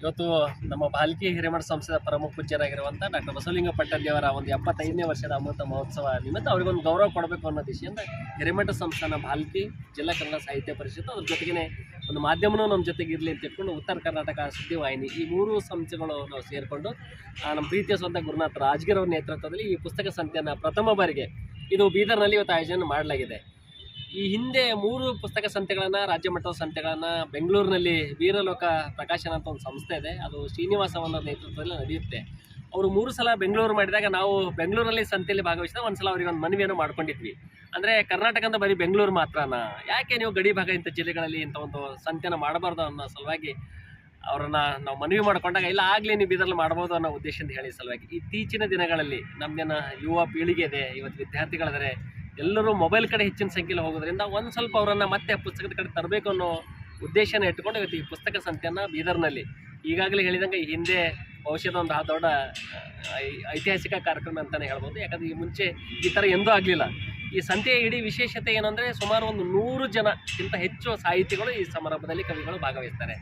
ಇವತ್ತು ನಮ್ಮ ಬಾಲ್ಕಿ ಹಿರೇಮಠ ಸಂಸ್ಥೆಯ ಪ್ರಮುಖ ಪೂಜ್ಯರಾಗಿರುವಂಥ ಡಾಕ್ಟರ್ ಬಸವಲಿಂಗ ಪಟ್ಟದೇವರ ಒಂದು ಎಪ್ಪತ್ತೈದನೇ ವರ್ಷದ ಅಮೃತ ಮಹೋತ್ಸವ ನಿಮಿತ್ತ ಅವರಿಗೊಂದು ಗೌರವ ಕೊಡಬೇಕು ಅನ್ನೋ ದಿಶೆಯಿಂದ ಹಿರೇಮಠ ಸಂಸ್ಥಾನ ಬಾಲ್ಕಿ ಜಿಲ್ಲಾ ಕನ್ನಡ ಸಾಹಿತ್ಯ ಪರಿಷತ್ತು ಅದ್ರ ಜೊತೆಗೇ ಒಂದು ಮಾಧ್ಯಮನೂ ನಮ್ಮ ಜೊತೆಗೆ ಇರಲಿ ಅಂತ ತಿಳ್ಕೊಂಡು ಉತ್ತರ ಕರ್ನಾಟಕ ಸುದ್ದಿವಾಹಿನಿ ಈ ಮೂರು ಸಂಸ್ಥೆಗಳು ನಾವು ಸೇರಿಕೊಂಡು ನಮ್ಮ ಪ್ರೀತಿಯ ಸ್ವಂತ ಗುರುನಾಥ ರಾಜ್ಗಿರ್ ನೇತೃತ್ವದಲ್ಲಿ ಈ ಪುಸ್ತಕ ಸಂತೆಯನ್ನು ಪ್ರಥಮ ಬಾರಿಗೆ ಇದು ಬೀದರ್ನಲ್ಲಿ ಇವತ್ತು ಆಯೋಜನೆ ಮಾಡಲಾಗಿದೆ. ಈ ಹಿಂದೆ ಮೂರು ಪುಸ್ತಕ ಸಂತೆಗಳನ್ನು, ರಾಜ್ಯ ಮಟ್ಟದ ಸಂತೆಗಳನ್ನು, ಬೆಂಗಳೂರಿನಲ್ಲಿ ವೀರಲೋಕ ಪ್ರಕಾಶನ ಅಂತ ಒಂದು ಸಂಸ್ಥೆ ಇದೆ. ಅದು ಶ್ರೀನಿವಾಸ ಅವರ ನೇತೃತ್ವದಲ್ಲಿ ನಡೆಯುತ್ತೆ. ಅವರು ಮೂರು ಸಲ ಬೆಂಗಳೂರು ಮಾಡಿದಾಗ ನಾವು ಬೆಂಗಳೂರಲ್ಲಿ ಸಂತೆಯಲ್ಲಿ ಭಾಗವಹಿಸಿದಾಗ ಒಂದು ಸಲ ಅವರಿಗೆ ಒಂದು ಮನವಿಯನ್ನು ಮಾಡ್ಕೊಂಡಿದ್ವಿ. ಅಂದರೆ ಕರ್ನಾಟಕ ಅಂತ ಬರೀ ಬೆಂಗಳೂರು ಮಾತ್ರನಾ? ಯಾಕೆ ನೀವು ಗಡಿ ಭಾಗ ಇಂಥ ಜಿಲ್ಲೆಗಳಲ್ಲಿ ಇಂಥ ಒಂದು ಸಂತೆನ ಮಾಡಬಾರ್ದು ಅನ್ನೋ ಸಲುವಾಗಿ ಅವರನ್ನ ನಾವು ಮನವಿ ಮಾಡ್ಕೊಂಡಾಗ, ಇಲ್ಲ ಆಗಲಿ ನೀವು ಇದರಲ್ಲಿ ಮಾಡ್ಬೋದು ಅನ್ನೋ ಉದ್ದೇಶದಿಂದ ಹೇಳಿ ಸಲುವಾಗಿ. ಇತ್ತೀಚಿನ ದಿನಗಳಲ್ಲಿ ನಮ್ದೇನ ಯುವ ಪೀಳಿಗೆ ಇದೆ ಇವತ್ತು ವಿದ್ಯಾರ್ಥಿಗಳಿದ್ದಾರೆ ಎಲ್ಲರೂ ಮೊಬೈಲ್ ಕಡೆ ಹೆಚ್ಚಿನ ಸಂಖ್ಯೆಯಲ್ಲಿ ಹೋಗೋದ್ರಿಂದ ಒಂದು ಸ್ವಲ್ಪ ಅವರನ್ನು ಮತ್ತೆ ಪುಸ್ತಕದ ಕಡೆ ತರಬೇಕು ಅನ್ನೋ ಉದ್ದೇಶನ ಇಟ್ಕೊಂಡು ಇವತ್ತು ಈ ಪುಸ್ತಕ ಸಂತೆಯನ್ನು ಬೀದರ್ನಲ್ಲಿ ಈಗಾಗಲೇ ಹೇಳಿದಂಗೆ ಈ ಹಿಂದೆ ಭವಿಷ್ಯದ ಒಂದು ಆ ದೊಡ್ಡ ಐತಿಹಾಸಿಕ ಕಾರ್ಯಕ್ರಮ ಅಂತಲೇ ಹೇಳ್ಬೋದು. ಯಾಕಂದರೆ ಈ ಮುಂಚೆ ಈ ಥರ ಎಂದೂ ಆಗಲಿಲ್ಲ. ಈ ಸಂತೆಯ ಇಡೀ ವಿಶೇಷತೆ ಏನಂದರೆ ಸುಮಾರು ಒಂದು ನೂರು ಜನಕ್ಕಿಂತ ಹೆಚ್ಚು ಸಾಹಿತಿಗಳು ಈ ಸಮಾರಂಭದಲ್ಲಿ ಕವಿಗಳು ಭಾಗವಹಿಸ್ತಾರೆ.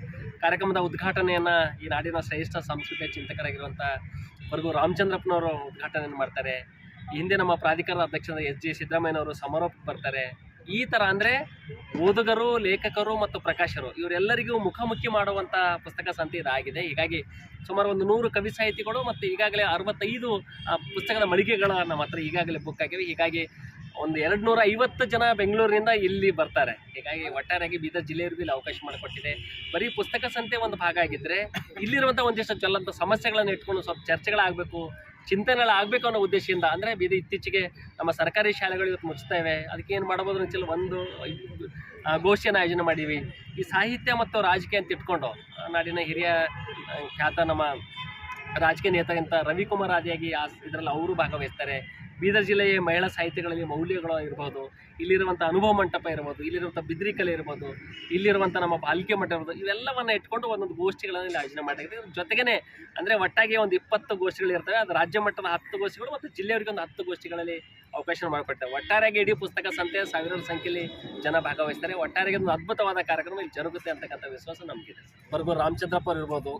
ಕಾರ್ಯಕ್ರಮದ ಉದ್ಘಾಟನೆಯನ್ನು ಈ ನಾಡಿನ ಶ್ರೇಷ್ಠ ಸಂಸ್ಕೃತಿಯ ಚಿಂತಕರಾಗಿರುವಂಥ ವರ್ಗು ರಾಮಚಂದ್ರಪ್ಪನವರು ಉದ್ಘಾಟನೆಯನ್ನು ಮಾಡ್ತಾರೆ. ಹಿಂದೆ ನಮ್ಮ ಪ್ರಾಧಿಕಾರದ ಅಧ್ಯಕ್ಷರಾದ ಎಸ್ ಜಿ ಸಿದ್ದರಾಮಯ್ಯನವರು ಸಮಾರೋಪಕ್ಕೆ ಬರ್ತಾರೆ. ಈ ಥರ ಅಂದರೆ ಓದುಗರು, ಲೇಖಕರು ಮತ್ತು ಪ್ರಕಾಶರು ಇವರೆಲ್ಲರಿಗೂ ಮುಖಾಮುಖಿ ಮಾಡುವಂಥ ಪುಸ್ತಕ ಸಂತೆ ಇದಾಗಿದೆ. ಹೀಗಾಗಿ ಸುಮಾರು ಒಂದು ನೂರು ಕವಿ ಸಾಹಿತಿಗಳು ಮತ್ತು ಈಗಾಗಲೇ ಅರವತ್ತೈದು ಪುಸ್ತಕದ ಮಳಿಗೆಗಳ ನಮ್ಮ ಹತ್ರ ಈಗಾಗಲೇ ಬುಕ್ ಆಗಿವೆ. ಹೀಗಾಗಿ ಒಂದು ಎರಡು ನೂರ ಐವತ್ತು ಜನ ಬೆಂಗಳೂರಿನಿಂದ ಇಲ್ಲಿ ಬರ್ತಾರೆ. ಹೀಗಾಗಿ ಒಟ್ಟಾರೆಯಾಗಿ ಬೀದರ್ ಜಿಲ್ಲೆಯವರಿಗೂ ಇಲ್ಲಿ ಅವಕಾಶ ಮಾಡಿಕೊಟ್ಟಿದೆ. ಬರೀ ಪುಸ್ತಕ ಸಂತೆ ಒಂದು ಭಾಗ ಆಗಿದ್ದರೆ ಇಲ್ಲಿರುವಂಥ ಒಂದಿಷ್ಟು ಚಲಂತ ಸಮಸ್ಯೆಗಳನ್ನು ಇಟ್ಕೊಂಡು ಸ್ವಲ್ಪ ಚರ್ಚೆಗಳಾಗಬೇಕು. ಚಿಂತನೆಗಳಾಗಬೇಕು ಅನ್ನೋ ಉದ್ದೇಶದಿಂದ, ಅಂದರೆ ಬೀದಿ ಇತ್ತೀಚೆಗೆ ನಮ್ಮ ಸರ್ಕಾರಿ ಶಾಲೆಗಳು ಇವತ್ತು ಮುಚ್ತಾ ಇವೆ ಅದಕ್ಕೆ ಏನು ಮಾಡ್ಬೋದು ಅಂತೇಳಿ ಒಂದು ಗೋಷ್ಠಿಯನ್ನು ಆಯೋಜನೆ ಮಾಡೀವಿ. ಈ ಸಾಹಿತ್ಯ ಮತ್ತು ರಾಜಕೀಯ ಅಂತ ಇಟ್ಕೊಂಡು ನಾಡಿನ ಹಿರಿಯ ಖ್ಯಾತ ನಮ್ಮ ರಾಜಕೀಯ ನೇತಾಗಿಂತ ರವಿಕುಮಾರ್ ಆದಿಯಾಗಿ ಆ, ಇದರಲ್ಲಿ ಅವರು ಭಾಗವಹಿಸ್ತಾರೆ. ಬೀದರ್ ಜಿಲ್ಲೆಯ ಮಹಿಳಾ ಸಾಹಿತ್ಯಗಳಲ್ಲಿ ಮೌಲ್ಯಗಳು ಇರ್ಬೋದು ಇಲ್ಲಿರುವಂಥ ಅನುಭವ ಮಂಟಪ ಇರ್ಬೋದು ಇಲ್ಲಿರುವಂಥ ಬಿದ್ರಿ ಕಲೆ ಇರ್ಬೋದು ಇಲ್ಲಿರುವಂಥ ನಮ್ಮ ಬಾಲಿಕೆ ಮಠ ಇರ್ಬೋದು, ಇವೆಲ್ಲವನ್ನು ಇಟ್ಕೊಂಡು ಒಂದೊಂದು ಗೋಷ್ಠಿಗಳನ್ನು ಇಲ್ಲಿ ಆಯೋಜನೆ ಮಾಡಲಾಗಿದೆ ಇದ್ರ ಜೊತೆಗೇ ಅಂದರೆ ಒಟ್ಟಾಗಿ ಒಂದು ಇಪ್ಪತ್ತು ಗೋಷ್ಠಿಗಳು ಇರ್ತವೆ. ಅದು ರಾಜ್ಯ ಮಟ್ಟದ ಹತ್ತು ಗೋಷ್ಠಿಗಳು ಮತ್ತು ಜಿಲ್ಲೆಯವರಿಗೆ ಒಂದು ಹತ್ತು ಗೋಷ್ಠಿಗಳಲ್ಲಿ ಅವಕಾಶ ಮಾಡಿಕೊಡ್ತೇವೆ. ಒಟ್ಟಾರೆಯಾಗಿ ಇಡೀ ಪುಸ್ತಕ ಸಂತೆ ಸಾವಿರಾರು ಸಂಖ್ಯೆಯಲ್ಲಿ ಜನ ಭಾಗವಹಿಸ್ತಾರೆ. ಒಟ್ಟಾರೆಗೆ ಒಂದು ಅದ್ಭುತವಾದ ಕಾರ್ಯಕ್ರಮ ಇಲ್ಲಿ ಜರುಗುತ್ತೆ ಅಂತಕ್ಕಂಥ ವಿಶ್ವಾಸ ನಮಗಿದೆ. ಬರ್ಗು ರಾಮಚಂದ್ರಪ್ಪ ಅವ್ರು ಇರ್ಬೋದು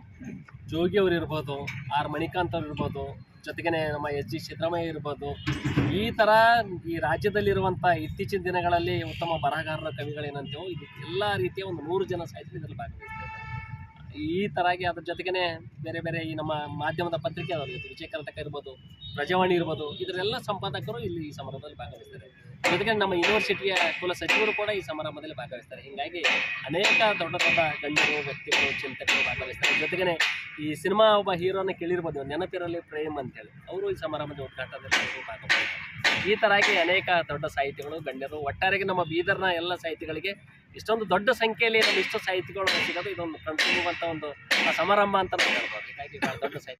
ಜೋಗಿ ಅವ್ರು ಇರ್ಬೋದು, ಆರ್ ಮಣಿಕಾಂತ್ ಅವ್ರು ಇರ್ಬೋದು ಜೊತೆಗೇ ನಮ್ಮ ಎಸ್ ಜಿ ಸಿದ್ದರಾಮಯ್ಯ ಇರ್ಬೋದು, ಈ ಥರ ಈ ರಾಜ್ಯದಲ್ಲಿರುವಂಥ ಇತ್ತೀಚಿನ ದಿನಗಳಲ್ಲಿ ಉತ್ತಮ ಬರಹಗಾರರ ಕವಿಗಳೇನಂತೇವೋ, ಇದು ಎಲ್ಲ ರೀತಿಯ ಒಂದು ನೂರು ಜನ ಸಾಹಿತ್ಯ ಇದರಲ್ಲಿ ಭಾಗವಹಿಸ್ತಾರೆ ಈ ಥರಾಗಿ ಅದ್ರ ಜೊತೆಗೇ ಬೇರೆ ಬೇರೆ ಈ ನಮ್ಮ ಮಾಧ್ಯಮದ ಪತ್ರಿಕೆ ಅವರು ವಿಜಯ ಕರ್ನಾಟಕ ಇರ್ಬೋದು, ಪ್ರಜಾವಾಣಿ ಇರ್ಬೋದು, ಇದರೆಲ್ಲ ಸಂಪಾದಕರು ಇಲ್ಲಿ ಈ ಸಮಾರಂಭದಲ್ಲಿ ಭಾಗವಹಿಸ್ತಾರೆ. ಜೊತೆಗೆ ನಮ್ಮ ಯೂನಿವರ್ಸಿಟಿಯ ಕುಲ ಸಚಿವರು ಕೂಡ ಈ ಸಮಾರಂಭದಲ್ಲಿ ಭಾಗವಹಿಸ್ತಾರೆ. ಹೀಗಾಗಿ ಅನೇಕ ದೊಡ್ಡ ದೊಡ್ಡ ಗಣ್ಯರು, ವ್ಯಕ್ತಿಗಳು, ಚಿಂತಕರು ಭಾಗವಹಿಸ್ತಾರೆ. ಜೊತೆಗೇ ಈ ಸಿನಿಮಾ ಒಬ್ಬ ಹೀರೋನ ಕೇಳಿರ್ಬೋದು ನೆನಪಿರಲಿ ಪ್ರೇಮ್ ಅಂತೇಳಿ. ಅವರು ಈ ಸಮಾರಂಭದ ಅವರು ಭಾಗವಹಿಸ್ತಾರೆ ಈ ಥರಾಗಿ ಅನೇಕ ದೊಡ್ಡ ಸಾಹಿತಿಗಳು, ಗಣ್ಯರು, ಒಟ್ಟಾರೆಗೆ ನಮ್ಮ ಬೀದರ್ನ ಎಲ್ಲ ಸಾಹಿತಿಗಳಿಗೆ ಇಷ್ಟೊಂದು ದೊಡ್ಡ ಸಂಖ್ಯೆಯಲ್ಲಿ ನಮ್ಮ ಇಷ್ಟು ಸಾಹಿತಿಗಳು ಸಿಗೋದು ಇದೊಂದು ಕಣ್ತುಂಬುವಂಥ ಒಂದು ಸಮಾರಂಭ ಅಂತ ಹೇಳ್ಬೋದು. ಹೀಗಾಗಿ ದೊಡ್ಡ ಸಾಹಿತ್ಯ